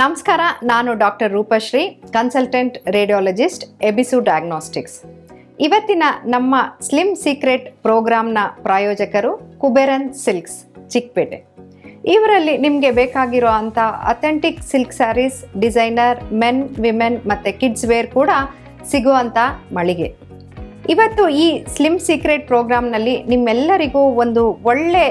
ನಮಸ್ಕಾರ, ನಾನು doctor Roopashree consultant radiologist ಎಬಿಸು ಡಯಾಗ್ನೋಸ್ಟಿಕ್ಸ್ ಇವತ್ತಿನ ನಮ್ಮ ಸ್ಲಿಮ್ ಸೀಕ್ರೆಟ್ ಪ್ರೋಗ್ರಾಮ್ನ ಪ್ರಾಯೋಜಕರು ಕುಬೇರನ್ ಸಿಲ್ಕ್ಸ್, ಚಿಕ್ಕಪೇಟೆ. ಇವರಲ್ಲಿ ನಿಮಗೆ ಬೇಕಾಗಿರೋ ಅಂಥ authentic silk sarees designer men women ಮತ್ತು ಕಿಡ್ಸ್ ವೇರ್ ಕೂಡ ಸಿಗುವಂಥ ಮಳಿಗೆ. ಇವತ್ತು ಈ ಸ್ಲಿಮ್ ಸೀಕ್ರೆಟ್ ಪ್ರೋಗ್ರಾಮ್ನಲ್ಲಿ ನಿಮ್ಮೆಲ್ಲರಿಗೂ ಒಂದು ಒಳ್ಳೆ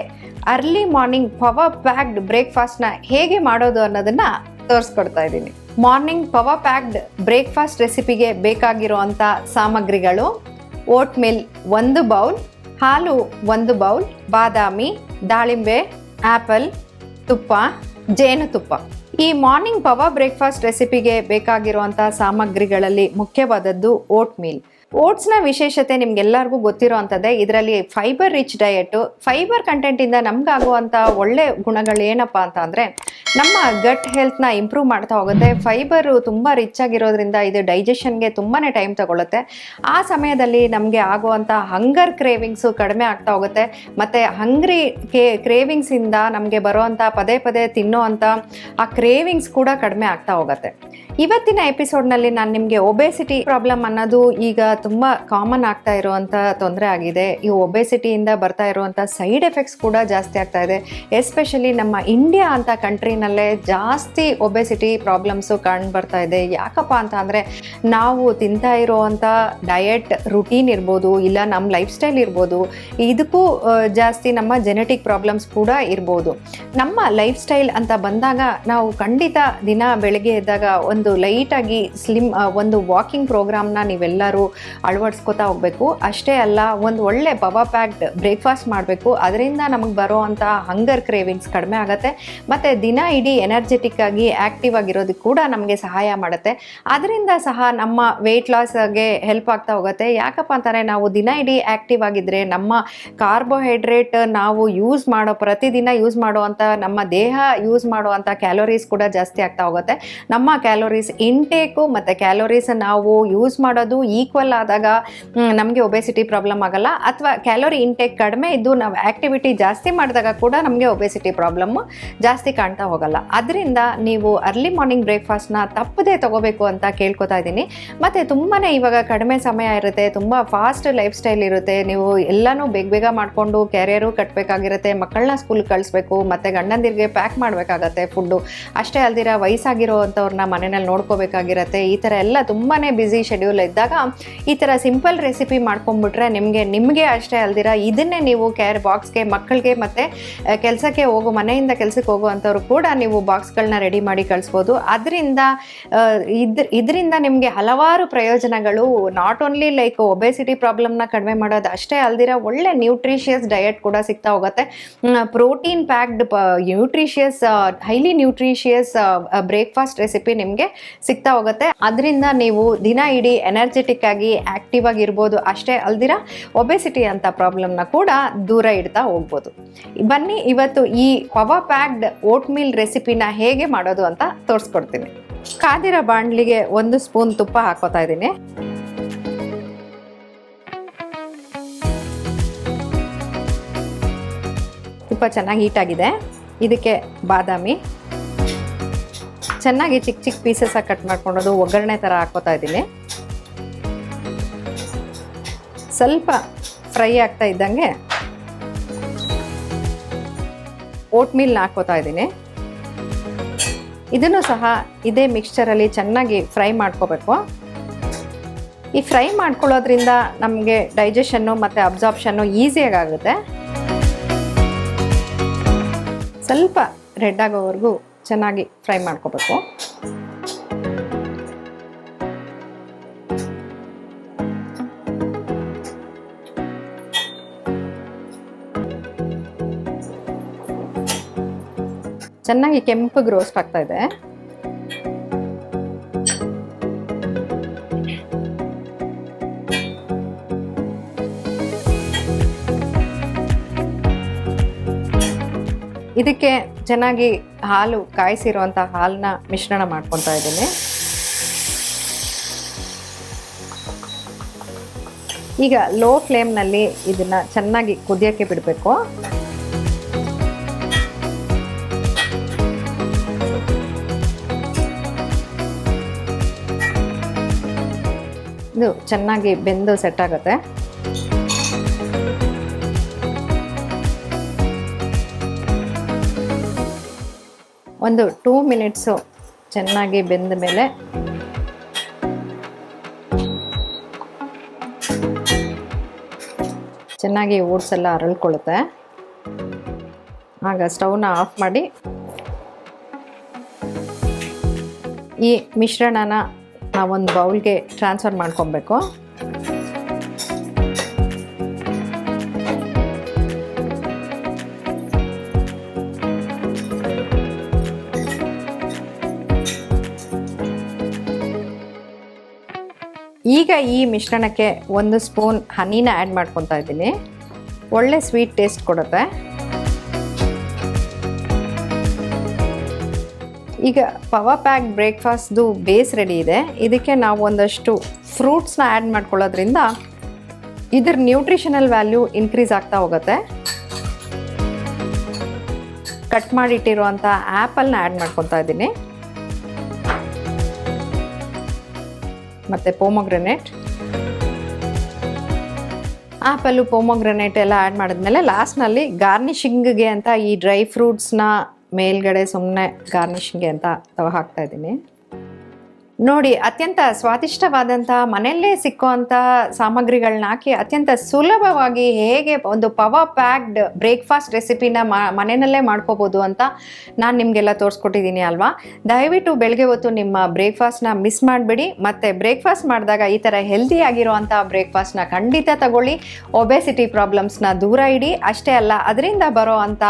ಅರ್ಲಿ ಮಾರ್ನಿಂಗ್ ಪವರ್ ಪ್ಯಾಕ್ಡ್ ಬ್ರೇಕ್ಫಾಸ್ಟ್ನ ಹೇಗೆ ಮಾಡೋದು ಅನ್ನೋದನ್ನ ತೋರಿಸ್ಕೊಡ್ತಾ ಇದ್ದೀನಿ. ಮಾರ್ನಿಂಗ್ ಪವರ್ ಪ್ಯಾಕ್ಡ್ ಬ್ರೇಕ್ಫಾಸ್ಟ್ ರೆಸಿಪಿಗೆ ಬೇಕಾಗಿರುವಂಥ ಸಾಮಗ್ರಿಗಳು ಓಟ್ ಮಿಲ್ ಒಂದು ಬೌಲ್ ಹಾಲು ಒಂದು ಬೌಲ್ ಬಾದಾಮಿ, ದಾಳಿಂಬೆ ಆ್ಯಪಲ್ ತುಪ್ಪ ಜೇನುತುಪ್ಪ ಈ ಮಾರ್ನಿಂಗ್ ಪವರ್ ಬ್ರೇಕ್ಫಾಸ್ಟ್ ರೆಸಿಪಿಗೆ ಬೇಕಾಗಿರುವಂಥ ಸಾಮಗ್ರಿಗಳಲ್ಲಿ ಮುಖ್ಯವಾದದ್ದು ಓಟ್ ಮೀಲ್ ಓಟ್ಸ್ನ ವಿಶೇಷತೆ ನಿಮ್ಗೆಲ್ಲರಿಗೂ ಗೊತ್ತಿರೋ ಅಂಥದ್ದೇ ಇದರಲ್ಲಿ ಫೈಬರ್ ರಿಚ್ ಡಯಟು ಫೈಬರ್ ಕಂಟೆಂಟಿಂದ ನಮಗಾಗುವಂಥ ಒಳ್ಳೆ ಗುಣಗಳು ಏನಪ್ಪ ಅಂತ ನಮ್ಮ ಗಟ್ ಹೆಲ್ತ್ನ ಇಂಪ್ರೂವ್ ಮಾಡ್ತಾ ಹೋಗುತ್ತೆ. ಫೈಬರು ತುಂಬ ರಿಚ್ ಆಗಿರೋದ್ರಿಂದ ಇದು ಡೈಜೆಷನ್ಗೆ ತುಂಬಾ ಟೈಮ್ ತಗೊಳುತ್ತೆ. ಆ ಸಮಯದಲ್ಲಿ ನಮಗೆ ಆಗುವಂಥ ಹಂಗರ್ ಕ್ರೇವಿಂಗ್ಸು ಕಡಿಮೆ ಆಗ್ತಾ ಹೋಗುತ್ತೆ. ಮತ್ತು ಹಂಗ್ರಿ ಕೇ ಕ್ರೇವಿಂಗ್ಸಿಂದ ನಮಗೆ ಬರುವಂಥ ಪದೇ ಪದೇ ತಿನ್ನೋವಂಥ ಆ ಕ್ರೇವಿಂಗ್ಸ್ ಕೂಡ ಕಡಿಮೆ ಆಗ್ತಾ ಹೋಗುತ್ತೆ. ಇವತ್ತಿನ ಎಪಿಸೋಡ್ನಲ್ಲಿ ನಾನು ನಿಮಗೆ ಒಬೆಸಿಟಿ ಪ್ರಾಬ್ಲಮ್ ಅನ್ನೋದು ಈಗ ತುಂಬ ಕಾಮನ್ ಆಗ್ತಾ ಇರುವಂಥ ತೊಂದರೆ ಆಗಿದೆ. ಈ ಒಬೆಸಿಟಿಯಿಂದ ಬರ್ತಾ ಇರುವಂಥ ಸೈಡ್ ಎಫೆಕ್ಟ್ಸ್ ಕೂಡ ಜಾಸ್ತಿ ಆಗ್ತಾ ಇದೆ. ಎಸ್ಪೆಷಲಿ ನಮ್ಮ ಇಂಡಿಯಾ ಅಂತ ಕಂಟ್ರಿನಲ್ಲೇ ಜಾಸ್ತಿ ಒಬೆಸಿಟಿ ಪ್ರಾಬ್ಲಮ್ಸು ಕಂಡು ಬರ್ತಾ ಇದೆ. ಯಾಕಪ್ಪ ಅಂತ ಅಂದರೆ ನಾವು ತಿಂತಾ ಇರುವಂಥ ಡಯಟ್ ರುಟೀನ್ ಇರ್ಬೋದು, ಇಲ್ಲ ನಮ್ಮ ಲೈಫ್ ಸ್ಟೈಲ್ ಇರ್ಬೋದು, ಇದಕ್ಕೂ ಜಾಸ್ತಿ ನಮ್ಮ ಜೆನೆಟಿಕ್ ಪ್ರಾಬ್ಲಮ್ಸ್ ಕೂಡ ಇರ್ಬೋದು. ನಮ್ಮ ಲೈಫ್ ಸ್ಟೈಲ್ ಅಂತ ಬಂದಾಗ ನಾವು ಖಂಡಿತ ದಿನ ಬೆಳಗ್ಗೆ ಎದ್ದಾಗ ಒಂದು ಲೈಟಾಗಿ ಸ್ಲಿಮ್ ಒಂದು ವಾಕಿಂಗ್ ಪ್ರೋಗ್ರಾಮ್ನ ನೀವೆಲ್ಲರೂ ಅಳವಡಿಸ್ಕೋತಾ ಹೋಗಬೇಕು. ಅಷ್ಟೇ ಅಲ್ಲ, ಒಂದು ಒಳ್ಳೆ ಪವರ್ ಪ್ಯಾಕ್ಡ್ ಬ್ರೇಕ್ಫಾಸ್ಟ್ ಮಾಡಬೇಕು. ಅದರಿಂದ ನಮಗೆ ಬರುವಂಥ ಹಂಗರ್ ಕ್ರೇವಿಂಗ್ಸ್ ಕಡಿಮೆ ಆಗುತ್ತೆ. ಮತ್ತು ದಿನ ಇಡೀ ಎನರ್ಜೆಟಿಕ್ ಆಗಿ ಆ್ಯಕ್ಟಿವ್ ಆಗಿರೋದಕ್ಕೆ ಕೂಡ ನಮಗೆ ಸಹಾಯ ಮಾಡುತ್ತೆ. ಅದರಿಂದ ಸಹ ನಮ್ಮ ವೆಯ್ಟ್ ಲಾಸ್ಗೆ ಹೆಲ್ಪ್ ಆಗ್ತಾ ಹೋಗುತ್ತೆ. ಯಾಕಪ್ಪ ಅಂತಾರೆ ನಾವು ದಿನ ಇಡೀ ಆ್ಯಕ್ಟಿವ್ ಆಗಿದ್ದರೆ ನಮ್ಮ ಕಾರ್ಬೋಹೈಡ್ರೇಟ್ ನಾವು ಯೂಸ್ ಮಾಡೋ, ಪ್ರತಿದಿನ ಯೂಸ್ ಮಾಡುವಂಥ ನಮ್ಮ ದೇಹ ಯೂಸ್ ಮಾಡುವಂಥ ಕ್ಯಾಲೋರೀಸ್ ಕೂಡ ಜಾಸ್ತಿ ಆಗ್ತಾ ಹೋಗುತ್ತೆ. ನಮ್ಮ ಕ್ಯಾಲೋರೀಸ್ ಇಂಟೇಕು ಮತ್ತು ಕ್ಯಾಲೋರೀಸ್ ನಾವು ಯೂಸ್ ಮಾಡೋದು ಈಕ್ವಲ್ ಆದಾಗ ನಮಗೆ ಒಬೆಸಿಟಿ ಪ್ರಾಬ್ಲಮ್ ಆಗಲ್ಲ. ಅಥವಾ ಕ್ಯಾಲೋರಿ ಇಂಟೇಕ್ ಕಡಿಮೆ ಇದ್ದು ನಾವು ಆ್ಯಕ್ಟಿವಿಟಿ ಜಾಸ್ತಿ ಮಾಡಿದಾಗ ಕೂಡ ನಮಗೆ ಒಬೆಸಿಟಿ ಪ್ರಾಬ್ಲಮ್ಮು ಜಾಸ್ತಿ ಕಾಣ್ತಾ ಹೋಗಲ್ಲ. ಅದರಿಂದ ನೀವು ಅರ್ಲಿ ಮಾರ್ನಿಂಗ್ ಬ್ರೇಕ್ಫಾಸ್ಟ್ನ ತಪ್ಪದೇ ತಗೋಬೇಕು ಅಂತ ಕೇಳ್ಕೊತಾ ಇದ್ದೀನಿ. ಮತ್ತು ತುಂಬಾ ಇವಾಗ ಕಡಿಮೆ ಸಮಯ ಇರುತ್ತೆ, ತುಂಬ ಫಾಸ್ಟ್ ಲೈಫ್ ಸ್ಟೈಲ್ ಇರುತ್ತೆ. ನೀವು ಎಲ್ಲನೂ ಬೇಗ ಬೇಗ ಮಾಡಿಕೊಂಡು ಕ್ಯಾರಿಯರು ಕಟ್ಟಬೇಕಾಗಿರುತ್ತೆ ಮಕ್ಕಳನ್ನ ಸ್ಕೂಲ್ಗೆ ಕಳಿಸ್ಬೇಕು, ಮತ್ತು ಗಂಡಂದಿರಿಗೆ ಪ್ಯಾಕ್ ಮಾಡಬೇಕಾಗತ್ತೆ ಫುಡ್ಡು ಅಷ್ಟೇ ಅಲ್ದಿರ ವಯಸ್ಸಾಗಿರೋ ಅಂಥವ್ರನ್ನ ಮನೆಯಲ್ಲಿ ನೋಡ್ಕೋಬೇಕಾಗಿರತ್ತೆ. ಈ ಥರ ಎಲ್ಲ ತುಂಬಾ ಬ್ಯುಸಿ ಶೆಡ್ಯೂಲ್ ಇದ್ದಾಗ ಈ ಥರ ಸಿಂಪಲ್ ರೆಸಿಪಿ ಮಾಡ್ಕೊಂಡ್ಬಿಟ್ರೆ ನಿಮಗೆ ನಿಮಗೆ ಅಷ್ಟೇ ಅಲ್ದಿರ ಇದನ್ನೇ ನೀವು ಕೇರ್ ಬಾಕ್ಸ್ಗೆ ಮಕ್ಕಳಿಗೆ ಮತ್ತು ಕೆಲಸಕ್ಕೆ ಹೋಗೋ, ಮನೆಯಿಂದ ಕೆಲಸಕ್ಕೆ ಹೋಗುವಂಥವ್ರು ಕೂಡ ನೀವು ಬಾಕ್ಸ್ಗಳನ್ನ ರೆಡಿ ಮಾಡಿ ಕಳಿಸ್ಬೋದು. ಅದರಿಂದ ಇದ್ರ ಇದರಿಂದ ನಿಮಗೆ ಹಲವಾರು ಪ್ರಯೋಜನಗಳು. ನಾಟ್ ಓನ್ಲಿ ಲೈಕ್ ಒಬೆಸಿಟಿ ಪ್ರಾಬ್ಲಮ್ನ ಕಡಿಮೆ ಮಾಡೋದು ಅಷ್ಟೇ ಅಲ್ದಿರ ಒಳ್ಳೆ ನ್ಯೂಟ್ರಿಷಿಯಸ್ ಡಯಟ್ ಕೂಡ ಸಿಗ್ತಾ ಹೋಗುತ್ತೆ. Protein packed nutritious highly nutritious breakfast recipe ನಿಮಗೆ ಸಿಗ್ತಾ ಹೋಗುತ್ತೆ. ಅದರಿಂದ ನೀವು ದಿನ ಇಡೀ ಎನರ್ಜೆಟಿಕ್ ಆಗಿ ಆಕ್ಟಿವ್ ಆಗಿರ್ಬೋದು ಅಷ್ಟೇ ಅಲ್ದಿರ ಒಬೆಸಿಟಿ ಅಂತ ಪ್ರಾಬ್ಲಮ್ನ ಕೂಡ ದೂರ ಇಡ್ತಾ ಹೋಗ್ಬೋದು. ಬನ್ನಿ ಇವತ್ತು ಈ ಪವರ್ ಪ್ಯಾಕ್ಡ್ ಓಟ್ ಮೀಲ್ ರೆಸಿಪಿನ ಹೇಗೆ ಮಾಡೋದು ಅಂತ ತೋರಿಸ್ಕೊಡ್ತೀನಿ. ಕಾದಿರ ಬಾಂಡ್ಲಿಗೆ ಒಂದು ಸ್ಪೂನ್ ತುಪ್ಪ ಹಾಕೋತಾ ಇದ್ದೀನಿ. ತುಪ್ಪ ಚೆನ್ನಾಗಿ ಹೀಟಾಗಿದೆ ಇದಕ್ಕೆ ಬಾದಾಮಿ. ಚೆನ್ನಾಗಿ ಚಿಕ್ಕ ಚಿಕ್ಕ ಪೀಸಸ್ ಆಗಿ ಕಟ್ ಮಾಡ್ಕೊಂಡೋದು ಒಗ್ಗರಣೆ ಥರ ಹಾಕೋತಾ ಇದ್ದೀನಿ. ಸ್ವಲ್ಪ ಫ್ರೈ ಆಗ್ತಾ ಇದ್ದಂಗೆ ಓಟ್ ಮೀಲ್ನ ಹಾಕೋತಾ ಇದ್ದೀನಿ. ಇದನ್ನು ಸಹ ಇದೇ ಮಿಕ್ಸ್ಚರಲ್ಲಿ ಚೆನ್ನಾಗಿ ಫ್ರೈ ಮಾಡ್ಕೋಬೇಕು. ಈ ಫ್ರೈ ಮಾಡ್ಕೊಳ್ಳೋದ್ರಿಂದ ನಮಗೆ ಡೈಜೆಷನ್ನು ಮತ್ತು ಅಬ್ಸಾರ್ಬ್ಷನ್ನು ಈಸಿಯಾಗಿ ಆಗುತ್ತೆ. ಸ್ವಲ್ಪ ರೆಡ್ ಆಗೋವರೆಗೂ ಚೆನ್ನಾಗಿ ಫ್ರೈ ಮಾಡ್ಕೋಬೇಕು. ಚೆನ್ನಾಗಿ ಕೆಂಪಗೆ ರೋಸ್ಟ್ ಆಗ್ತಾ ಇದೆ. ಇದಕ್ಕೆ ಚೆನ್ನಾಗಿ ಹಾಲು ಕಾಯಿಸಿರುವಂಥ ಹಾಲನ್ನ ಮಿಶ್ರಣ ಮಾಡ್ಕೊತಾ ಇದ್ದೀನಿ. ಈಗ ಲೋ ಫ್ಲೇಮ್ನಲ್ಲಿ ಇದನ್ನ ಚೆನ್ನಾಗಿ ಕುದಿಯೋಕ್ಕೆ ಬಿಡಬೇಕು. ಇದು ಚೆನ್ನಾಗಿ ಬೆಂದು ಸೆಟ್ ಆಗುತ್ತೆ. ಒಂದು ಟೂ ಮಿನಿಟ್ಸು ಚೆನ್ನಾಗಿ ಬೆಂದ ಮೇಲೆ ಚೆನ್ನಾಗಿ ಓಟ್ಸ್ ಎಲ್ಲ ಅರಳ್ಕೊಳ್ಳುತ್ತೆ. ಆಗ ಸ್ಟವ್ನ ಆಫ್ ಮಾಡಿ ಈ ಮಿಶ್ರಣನ ನಾವೊಂದು ಬೌಲ್ಗೆ ಟ್ರಾನ್ಸ್ಫರ್ ಮಾಡ್ಕೊಬೇಕು. ಈಗ ಈ ಮಿಶ್ರಣಕ್ಕೆ ಒಂದು ಸ್ಪೂನ್ ಹನಿನ ಆ್ಯಡ್ ಮಾಡ್ಕೊತಾ ಇದ್ದೀನಿ. ಒಳ್ಳೆ ಸ್ವೀಟ್ ಟೇಸ್ಟ್ ಕೊಡುತ್ತೆ. ಈಗ ಪವರ್ ಪ್ಯಾಕ್ ಬ್ರೇಕ್ಫಾಸ್ಟ್ದು ಬೇಸ್ ರೆಡಿ ಇದೆ. ಇದಕ್ಕೆ ನಾವು ಒಂದಷ್ಟು ಫ್ರೂಟ್ಸ್ನ ಆ್ಯಡ್ ಮಾಡ್ಕೊಳ್ಳೋದ್ರಿಂದ ಇದ್ರ ನ್ಯೂಟ್ರಿಷನಲ್ ವ್ಯಾಲ್ಯೂ ಇನ್ಕ್ರೀಸ್ ಆಗ್ತಾ ಹೋಗುತ್ತೆ. ಕಟ್ ಮಾಡಿಟ್ಟಿರುವಂಥ ಆ್ಯಪಲ್ನ ಆ್ಯಡ್ ಮಾಡ್ಕೊತಾ ಇದ್ದೀನಿ. ಮತ್ತು ಪೋಮೊಗ್ರೆನೇಟ್. ಆ್ಯಪಲ್ಲು ಪೋಮೊಗ್ರೆನೇಟ್ ಎಲ್ಲ ಆ್ಯಡ್ ಮಾಡಿದ್ಮೇಲೆ ಲಾಸ್ಟ್ನಲ್ಲಿ ಗಾರ್ನಿಷಿಂಗ್ಗೆ ಅಂತ ಈ ಡ್ರೈ ಫ್ರೂಟ್ಸ್ನ ಮೇಲ್ಗಡೆ ಸುಮ್ಮನೆ ಗಾರ್ನಿಷಿಂಗ್ಗೆ ಅಂತ ಹಾಕ್ತಾ ಇದ್ದೀನಿ. ನೋಡಿ, ಅತ್ಯಂತ ಸ್ವಾದಿಷ್ಟವಾದಂಥ, ಮನೆಯಲ್ಲೇ ಸಿಕ್ಕುವಂಥ ಸಾಮಗ್ರಿಗಳನ್ನ ಹಾಕಿ ಅತ್ಯಂತ ಸುಲಭವಾಗಿ ಹೇಗೆ ಒಂದು ಪವರ್ ಪ್ಯಾಕ್ಡ್ ಬ್ರೇಕ್ಫಾಸ್ಟ್ ರೆಸಿಪಿನ ಮನೆಯಲ್ಲೇ ಮಾಡ್ಕೋಬೋದು ಅಂತ ನಾನು ನಿಮಗೆಲ್ಲ ತೋರಿಸ್ಕೊಟ್ಟಿದ್ದೀನಿ ಅಲ್ವಾ? ದಯವಿಟ್ಟು ಬೆಳಗ್ಗೆ ಹೊತ್ತು ನಿಮ್ಮ ಬ್ರೇಕ್ಫಾಸ್ಟ್ನ ಮಿಸ್ ಮಾಡಬೇಡಿ. ಮತ್ತು ಬ್ರೇಕ್ಫಾಸ್ಟ್ ಮಾಡಿದಾಗ ಈ ಥರ ಹೆಲ್ದಿ ಆಗಿರುವಂಥ ಬ್ರೇಕ್ಫಾಸ್ಟ್ನ ಖಂಡಿತ ತಗೊಳ್ಳಿ. ಒಬೆಸಿಟಿ ಪ್ರಾಬ್ಲಮ್ಸ್ನ ದೂರ ಇಡಿ. ಅಷ್ಟೇ ಅಲ್ಲ, ಅದರಿಂದ ಬರೋ ಅಂಥ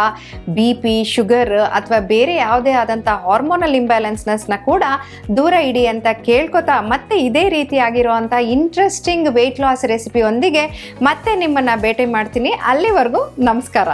ಬಿ ಪಿ, ಶುಗರ್ ಅಥವಾ ಬೇರೆ ಯಾವುದೇ ಆದಂಥ ಹಾರ್ಮೋನಲ್ ಇಂಬ್ಯಾಲೆನ್ಸ್ನಸ್ನ ಕೂಡ ದೂರ ಇಡಿ ಅಂತ ಕೇಳ್ಕೊತಾ ಮತ್ತೆ ಇದೇ ರೀತಿಯಾಗಿರುವಂಥ ಇಂಟ್ರೆಸ್ಟಿಂಗ್ ವೆಯ್ಟ್ ಲಾಸ್ ರೆಸಿಪಿಯೊಂದಿಗೆ ಮತ್ತೆ ನಿಮ್ಮನ್ನು ಭೇಟಿ ಮಾಡ್ತೀನಿ. ಅಲ್ಲಿವರೆಗೂ ನಮಸ್ಕಾರ.